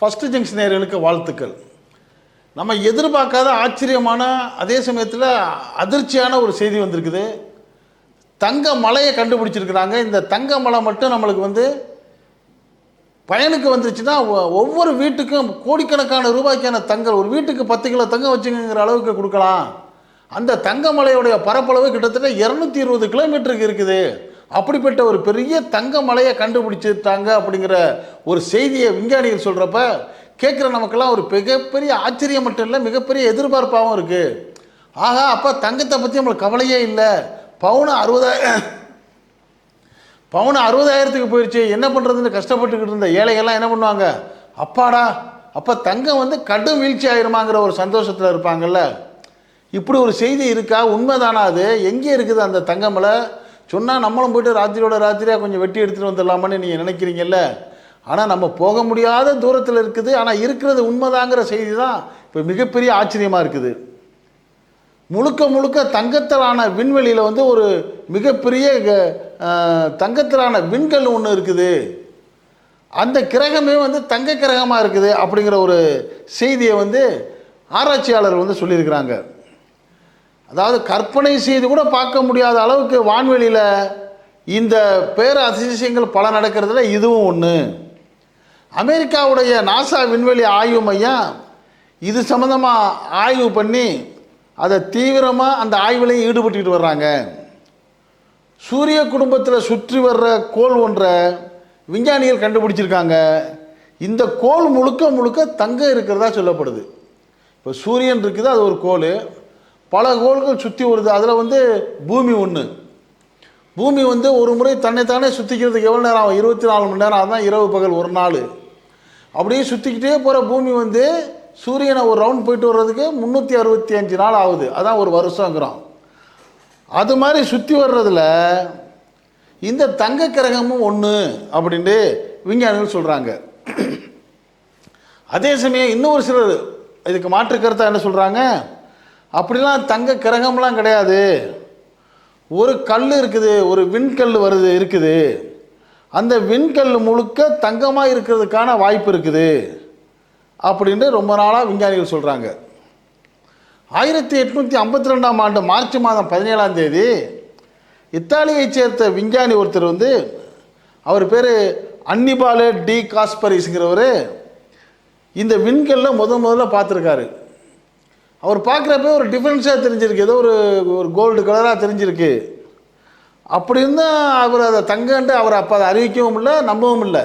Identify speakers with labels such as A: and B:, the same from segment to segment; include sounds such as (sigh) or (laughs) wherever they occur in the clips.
A: First junction நேர்களுக்கு வாழ்த்துக்கள். நம்ம எதிர்பார்க்காத ஆச்சரியமான அதே சமயத்தில் அதிர்ச்சியான ஒரு செய்தி வந்திருக்குது. தங்க மலையை கண்டுபிடிச்சிருக்கிறாங்க. இந்த தங்க மலை மட்டும் நம்மளுக்கு வந்து பயனுக்கு வந்துருச்சுன்னா ஒவ்வொரு வீட்டுக்கும் கோடிக்கணக்கான ரூபாய்க்கான தங்கம் ஒரு வீட்டுக்கு பத்து கிலோ தங்கம் வச்சுங்கிற அளவுக்கு கொடுக்கலாம். அந்த தங்க மலையுடைய பரப்பளவு கிட்டத்தட்ட இரநூத்தி இருபது கிலோமீட்டருக்கு இருக்குது. அப்படிப்பட்ட ஒரு பெரிய தங்க மலையை கண்டுபிடிச்சிருக்காங்க அப்படிங்கிற ஒரு செய்தியை விஞ்ஞானிகள் சொல்கிறப்ப கேட்குற நமக்கெல்லாம் ஒரு மிகப்பெரிய ஆச்சரியம் மட்டும் இல்லை மிகப்பெரிய எதிர்பார்ப்பாகவும் இருக்குது ஆகா அப்போ தங்கத்தை பற்றி நம்மளுக்கு கவலையே இல்லை. பவுன் அறுபதாயிரம் பவுன் அறுபதாயிரத்துக்கு போயிடுச்சு என்ன பண்ணுறதுன்னு கஷ்டப்பட்டுக்கிட்டு இருந்த ஏழைகள்லாம் என்ன பண்ணுவாங்க? அப்பாடா அப்போ தங்கம் வந்து கடும் வீழ்ச்சி ஆயிருமாங்கிற ஒரு சந்தோஷத்தில் இருப்பாங்கல்ல. இப்படி ஒரு செய்தி இருக்கா? உண்மைதானா அது? எங்கே இருக்குது அந்த தங்கமலை? சொன்னால் நம்மளும் போயிட்டு ராத்திரியோட ராத்திரியாக கொஞ்சம் வெட்டி எடுத்துகிட்டு வந்துடலாமான்னு நீங்கள் நினைக்கிறீங்கல்ல? ஆனால் நம்ம போக முடியாத தூரத்தில் இருக்குது. ஆனால் இருக்கிறது உண்மைதாங்கிற செய்தி தான் இப்போ மிகப்பெரிய ஆச்சரியமாக இருக்குது. முழுக்க முழுக்க தங்கத்திலான விண்வெளியில் வந்து ஒரு மிகப்பெரிய க- தங்கத்திலான விண்கல் ஒன்று இருக்குது. அந்த கிரகமே வந்து தங்க கிரகமாக இருக்குது அப்படிங்கிற ஒரு செய்தியை வந்து ஆராய்ச்சியாளர் வந்து சொல்லியிருக்கிறாங்க. அதாவது கற்பனை செய்து கூட பார்க்க முடியாத அளவுக்கு வான்வெளியில் இந்த பேர அதிசயங்கள் பல நடக்கிறதுல இதுவும் ஒன்று அமெரிக்காவுடைய நாசா விண்வெளி ஆய்வு மையம் இது சம்மந்தமாக ஆய்வு பண்ணி அதை தீவிரமாக அந்த ஆய்வுலையும் ஈடுபட்டுக்கிட்டு வர்றாங்க. சூரிய குடும்பத்தில் சுற்றி வர்ற கோல் ஒன்றை விஞ்ஞானிகள் கண்டுபிடிச்சிருக்காங்க. இந்த கோல் முழுக்க முழுக்க தங்கம் இருக்கிறதா சொல்லப்படுது. இப்போ சூரியன் இருக்குது? அது ஒரு கோல் பல கோள்கள் சுற்றி வருது. அதில் வந்து பூமி ஒன்று பூமி வந்து ஒரு முறை தன்னைத்தானே சுற்றிக்கிறதுக்கு எவ்வளோ நேரம் ஆகும்? இருபத்தி நாலு மணி நேரம். அதுதான் இரவு பகல் ஒரு நாள். அப்படியே சுற்றிக்கிட்டே போகிற பூமி வந்து சூரியனை ஒரு ரவுண்ட் போயிட்டு வர்றதுக்கு முந்நூற்றி அறுபத்தி அஞ்சு நாள் ஆகுது. அதான் ஒரு வருஷங்கிறோம். அது மாதிரி சுற்றி வர்றதுல இந்த தங்க கிரகமும் ஒன்று அப்படின்ட்டு விஞ்ஞானிகள் சொல்கிறாங்க அதே சமயம் இன்னும் ஒரு சிலர் இதுக்கு மாற்று கருத்தாக என்ன சொல்கிறாங்க அப்படிலாம் தங்க கிரகம்லாம் கிடையாது. ஒரு கல் இருக்குது ஒரு விண்கல் வருது இருக்குது. அந்த விண்கல் முழுக்க தங்கமாக இருக்கிறதுக்கான வாய்ப்பு இருக்குது. அப்படின்ட்டு ரொம்ப நாளாக விஞ்ஞானிகள் சொல்கிறாங்க ஆயிரத்தி எட்நூற்றி ஐம்பத்தி ரெண்டாம் ஆண்டு மார்ச் மாதம் பதினேழாம் தேதி இத்தாலியைச் சேர்ந்த விஞ்ஞானி ஒருத்தர் வந்து அவர் பேர் அன்னிபாலே டி காஸ்பரிஸுங்கிறவர் இந்த விண்கல்ல முத முதல்ல பார்த்துருக்காரு. அவர் பார்க்குறப்ப ஒரு டிஃப்ரென்ஸாக தெரிஞ்சிருக்கு. ஏதோ ஒரு ஒரு கோல்டு கலராக தெரிஞ்சிருக்கு. அப்படி இருந்தால் அவர் அதை தங்கன்ட்டு அவர் அப்போ அதை அறிவிக்கவும் இல்லை நம்பவும் இல்லை.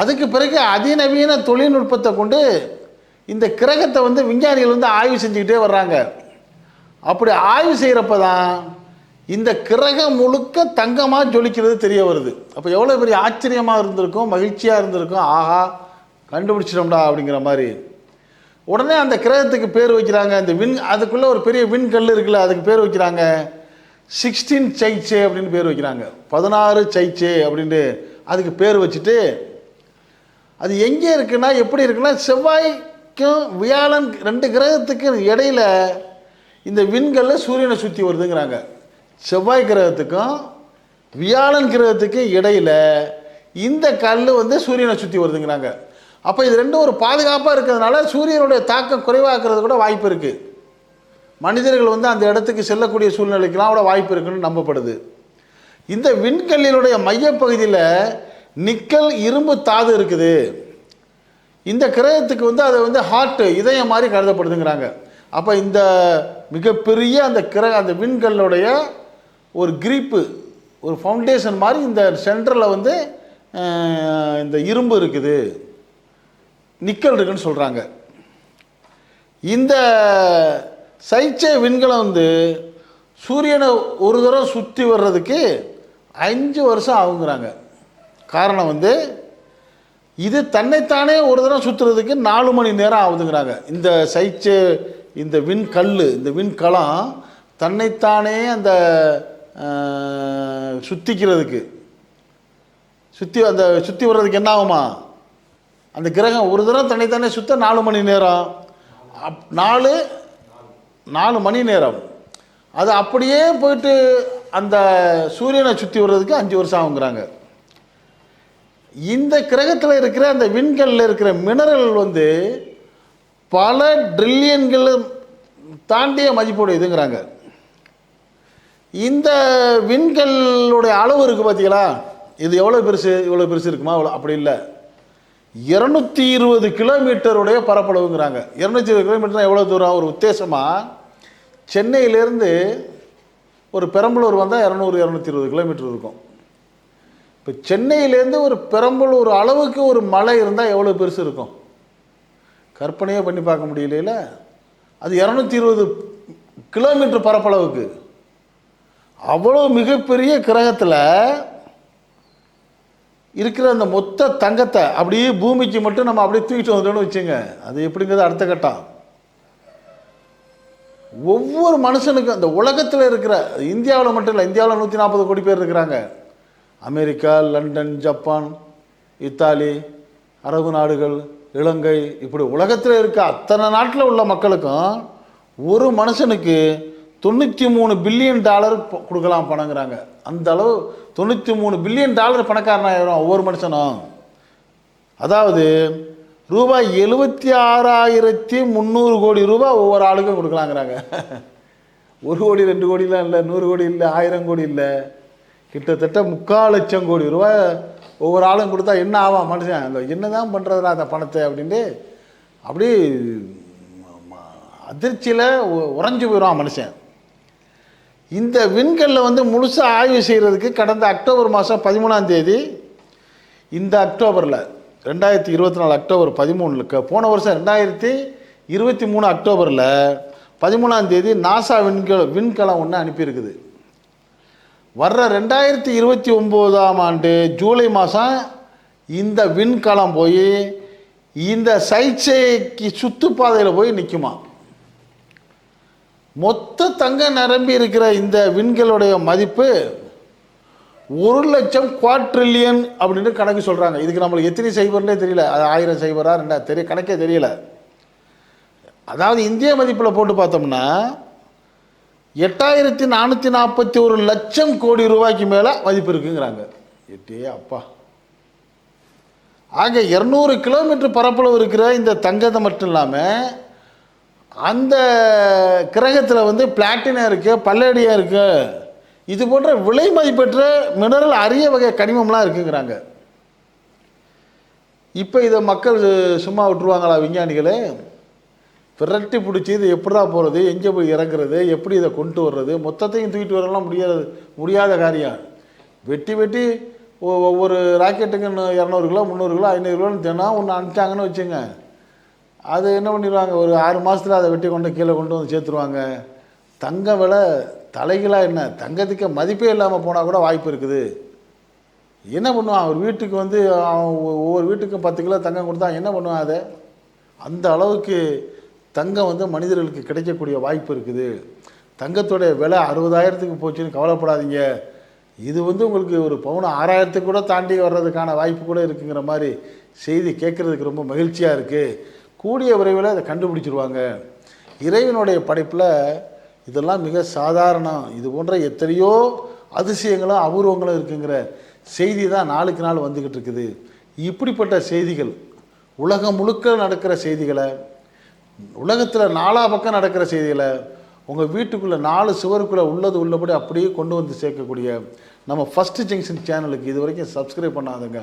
A: அதுக்கு பிறகு அதிநவீன தொழில்நுட்பத்தை கொண்டு இந்த கிரகத்தை வந்து விஞ்ஞானிகள் வந்து ஆய்வு செஞ்சுக்கிட்டே வர்றாங்க. அப்படி ஆய்வு செய்கிறப்ப தான் இந்த கிரகம் முழுக்க தங்கமாக ஜொலிக்கிறது தெரிய வருது. அப்போ எவ்வளோ பெரிய ஆச்சரியமாக இருந்திருக்கும் மகிழ்ச்சியாக இருந்திருக்கும். ஆஹா கண்டுபிடிச்சிட்டோம்டா அப்படிங்கிற மாதிரி. உடனே அந்த கிரகத்துக்கு பேர் வைக்கிறாங்க. இந்த விண் அதுக்குள்ளே ஒரு பெரிய விண்கல் இருக்குல்ல அதுக்கு பேர் வைக்கிறாங்க. சிக்ஸ்டீன் சைச்சே அப்படின்னு பேர் வைக்கிறாங்க. பதினாறு சைச்சே அப்படின்ட்டு அதுக்கு பேர் வச்சுட்டு அது எங்கே இருக்குன்னா எப்படி இருக்குன்னா செவ்வாய்க்கும் வியாழன் ரெண்டு கிரகத்துக்கும் இடையில இந்த விண்கல்ல சூரியனை சுற்றி வருதுங்கிறாங்க. செவ்வாய் கிரகத்துக்கும் வியாழன் கிரகத்துக்கும் இடையில இந்த கல் வந்து சூரியனை சுற்றி வருதுங்கிறாங்க. அப்போ இது ரெண்டும் ஒரு பாதுகாப்பாக இருக்கிறதுனால சூரியனுடைய தாக்கம் குறைவாக்குறது கூட வாய்ப்பு இருக்குது மனிதர்கள் வந்து அந்த இடத்துக்கு செல்லக்கூடிய சூழ்நிலைக்கெல்லாம் கூட வாய்ப்பு இருக்குன்னு நம்பப்படுது. இந்த விண்கல்லினுடைய மையப்பகுதியில் நிக்கல் இரும்பு தாது இருக்குது. இந்த கிரகத்துக்கு வந்து அதை வந்து ஹார்ட்டு இதயம் மாதிரி கருதப்படுதுங்கிறாங்க. அப்போ இந்த மிகப்பெரிய அந்த கிரக அந்த விண்கல்லுடைய ஒரு கிரிப்பு ஒரு ஃபவுண்டேஷன் மாதிரி இந்த சென்டரில் வந்து இந்த இரும்பு இருக்குது. நிக்கல் இருக்குன்னு சொல்கிறாங்க இந்த சைச்சை விண்கலம் வந்து சூரியனை ஒரு தடவை சுற்றி வர்றதுக்கு அஞ்சு வருஷம் ஆகுங்கிறாங்க. காரணம் வந்து இது தன்னைத்தானே ஒரு தடவை சுற்றுறதுக்கு நாலு மணி நேரம் ஆகுதுங்கிறாங்க. இந்த சைச்சே இந்த விண்கல் இந்த விண்கலம் தன்னைத்தானே அந்த சுத்திக்கிறதுக்கு. சுற்றி அந்த சுற்றி வர்றதுக்கு என்ன ஆகுமா? அந்த கிரகம் ஒரு தடவை தன்னைத்தானே சுத்த நாலு மணி நேரம். அப் நாலு நாலு மணி நேரம். அது அப்படியே போயிட்டு அந்த சூரியனை சுற்றி வர்றதுக்கு அஞ்சு வருஷம் ஆகுங்கிறாங்க. இந்த கிரகத்தில் இருக்கிற அந்த விண்கல்லில் இருக்கிற மினரல் வந்து பல ட்ரில்லியன்கள் தாண்டிய மதிப்புடையதுங்கிறாங்க இந்த விண்கல்லுடைய அளவு இருக்குது பார்த்தீங்களா இது எவ்வளோ பெருசு? இவ்வளோ பெருசு இருக்குமா? அவ்வளோ அப்படி இல்லை. இரநூத்தி இருபது கிலோமீட்டருடைய பரப்பளவுங்கிறாங்க. இரநூத்தி இருபது கிலோமீட்டர் எவ்வளோ தூரம்? ஒரு உத்தேசமாக சென்னையிலேருந்து ஒரு பெரம்பலூர் வந்தால் இரநூறு இரநூத்தி இருபது கிலோமீட்டர் இருக்கும். இப்போ சென்னையிலேருந்து ஒரு பெரம்பலூர் அளவுக்கு ஒரு மலை இருந்தால் எவ்வளோ பெருசு இருக்கும்? கற்பனையே பண்ணி பார்க்க முடியல அது இரநூத்தி இருபது கிலோமீட்டர் பரப்பளவுக்கு. அவ்வளோ மிகப்பெரிய கிரகத்தில் இருக்கிற அந்த மொத்த தங்கத்தை அப்படியே பூமிக்கு மட்டும் நம்ம அப்படியே தூக்கிட்டு வந்துட்டோம்னு வச்சுங்க. அது எப்படிங்கிறது அடுத்த கட்டம். ஒவ்வொரு மனுஷனுக்கும் அந்த உலகத்தில் இருக்கிற இந்தியாவில் மட்டும் இல்லை இந்தியாவில் நூற்றி நாற்பது கோடி பேர் இருக்கிறாங்க. அமெரிக்கா லண்டன் ஜப்பான் இத்தாலி அரபு நாடுகள் இலங்கை இப்படி உலகத்தில் இருக்க அத்தனை நாட்டில் உள்ள மக்களுக்கும் ஒரு மனுஷனுக்கு தொண்ணூற்றி மூணு பில்லியன் டாலர் கொடுக்கலாம் பணங்கிறாங்க. அந்த அளவு தொண்ணூற்றி மூணு பில்லியன் டாலர் பணக்காரனாயிரும் ஒவ்வொரு மனுஷனும் அதாவது ரூபாய் எழுபத்தி ஆறாயிரத்தி முந்நூறு கோடி ரூபாய் ஒவ்வொரு ஆளுக்கும் கொடுக்கலாங்கிறாங்க. (laughs) ஒரு கோடி ரெண்டு கோடிலாம் இல்லை நூறு கோடி இல்லை ஆயிரம் கோடி இல்லை. கிட்டத்தட்ட முக்கால் லட்சம் கோடி ரூபாய் ஒவ்வொரு ஆளும் கொடுத்தா என்ன ஆவான் மனுஷன்? அந்த என்ன தான் பண்ணுறதுடா அந்த பணத்தை அப்படின்ட்டு அப்படி அதிர்ச்சியில் உறைஞ்சு போயிடுவான் மனுஷன். இந்த விண்கல்ல வந்து முழுசாக ஆய்வு செய்கிறதுக்கு கடந்த அக்டோபர் மாதம் பதிமூணாம் தேதி இந்த அக்டோபரில் ரெண்டாயிரத்தி இருபத்தி நாலு அக்டோபர் பதிமூணுக்கு போன வருஷம் ரெண்டாயிரத்தி இருபத்தி மூணு அக்டோபரில் பதிமூணாம் தேதி நாசா விண்கல விண்கலம் ஒன்று அனுப்பியிருக்குது. வர்ற ரெண்டாயிரத்தி இருபத்தி ஒம்போதாம் ஆண்டு ஜூலை மாதம் இந்த விண்கலம் போய் இந்த சைச்சைக்கு சுற்றுப்பாதையில் போய் நிற்குமா மொத்த தங்க நிரம்பி இருக்கிற இந்த விண்களுடைய மதிப்பு ஒரு லட்சம் குவாட்ரில்லியன் அப்படின்னு கணக்கு சொல்கிறாங்க இதுக்கு நம்மளுக்கு எத்தனை சைபர்னே தெரியல. அது ஆயிரம் சைபரா ரெண்டா தெரிய கணக்கே தெரியல. அதாவது இந்திய மதிப்பில் போட்டு பார்த்தோம்னா எட்டாயிரத்தி நானூற்றி நாற்பத்தி ஒரு லட்சம் கோடி ரூபாய்க்கு மேலே மதிப்பு இருக்குங்கிறாங்க. எட்டே அப்பா. ஆக இரநூறு கிலோமீட்டர் பரப்பளவு இருக்கிற இந்த தங்கத்தை மட்டும் இல்லாமல் அந்த கிரகத்தில் வந்து பிளாட்டினம் இருக்குது பல்லடியாக இருக்குது இது போன்ற விலை மதிப்பெற்ற மினரல் அரிய வகை கனிமம்லாம் இருக்குங்கிறாங்க. இப்போ இதை மக்கள் சும்மா விட்டுருவாங்களா விஞ்ஞானிகளே? விரட்டி பிடிச்சி இது எப்படா போகிறது எங்கே போய் இறங்குறது? எப்படி இதை கொண்டு வர்றது? மொத்தத்தையும் தூக்கிட்டு வரலாம் முடியாது முடியாத காரியம். வெட்டி வெட்டி ஒ- ஒவ்வொரு ராக்கெட்டுக்கு இன்னும் இரநூறு கிலோ முந்நூறு கிலோ ஐநூறு கிலோன்னு தினம் ஒன்று அனுப்பிச்சாங்கன்னு வச்சுங்க. அது என்ன பண்ணிடுவாங்க ஒரு ஆறு மாதத்தில் அதை வெட்டி கொண்டு கீழே கொண்டு வந்து சேர்த்துருவாங்க. தங்க விலை தலைகளாக என்ன? தங்கத்துக்கு மதிப்பே இல்லாமல் போனால் கூட வாய்ப்பு இருக்குது. என்ன பண்ணுவான்? ஒரு வீட்டுக்கு வந்து அவன் ஒவ்வொரு வீட்டுக்கும் பத்து கிலோ தங்கம் கொடுத்தா என்ன பண்ணுவான் அதை? அந்த அளவுக்கு தங்கம் வந்து மனிதர்களுக்கு கிடைக்கக்கூடிய வாய்ப்பு இருக்குது. தங்கத்தோடைய விலை அறுபதாயிரத்துக்கு போச்சுன்னு கவலைப்படாதீங்க. இது வந்து உங்களுக்கு ஒரு பவுன் ஆறாயிரத்துக்கு கூட தாண்டி வர்றதுக்கான வாய்ப்பு கூட இருக்குங்கிற மாதிரி செய்தி கேட்குறதுக்கு ரொம்ப மகிழ்ச்சியாக இருக்குது கூடிய விரைவில் அதை கண்டுபிடிச்சிருவாங்க. இறைவனுடைய படைப்பில் இதெல்லாம் மிக சாதாரணம். இது போன்ற எத்தனையோ அதிசயங்களும் அபூர்வங்களும் இருக்குங்கிற செய்தி தான் நாளுக்கு நாள் வந்துக்கிட்டு இருக்குது. இப்படிப்பட்ட செய்திகள் உலகம் முழுக்க நடக்கிற செய்திகளை உலகத்தில் நாலா பக்கம் நடக்கிற செய்திகளை உங்கள் வீட்டுக்குள்ளே நாலு சுவருக்குள்ளே உள்ளது உள்ளபடி அப்படியே கொண்டு வந்து சேர்க்கக்கூடிய நம்ம ஃபஸ்ட்டு ஜங்ஷன் சேனலுக்கு இது வரைக்கும் சப்ஸ்கிரைப் பண்ணாதுங்க.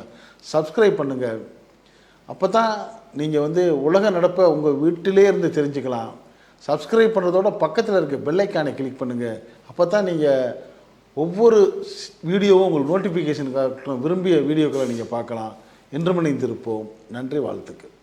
A: சப்ஸ்கிரைப் பண்ணுங்கள் அப்போ தான் நீங்கள் வந்து உலக நடப்பை உங்கள் வீட்டிலே இருந்து தெரிஞ்சுக்கலாம். சப்ஸ்கிரைப் பண்ணுறதோட பக்கத்தில் இருக்க பெல்லைக்கானை கிளிக் பண்ணுங்கள் அப்போ தான் நீங்கள் ஒவ்வொரு வீடியோவும் உங்களுக்கு நோட்டிஃபிகேஷனுக்காக விரும்பிய வீடியோக்களை நீங்கள் பார்க்கலாம். என்று மணிந்திருப்போம் நன்றி வாழ்த்துக்கள்.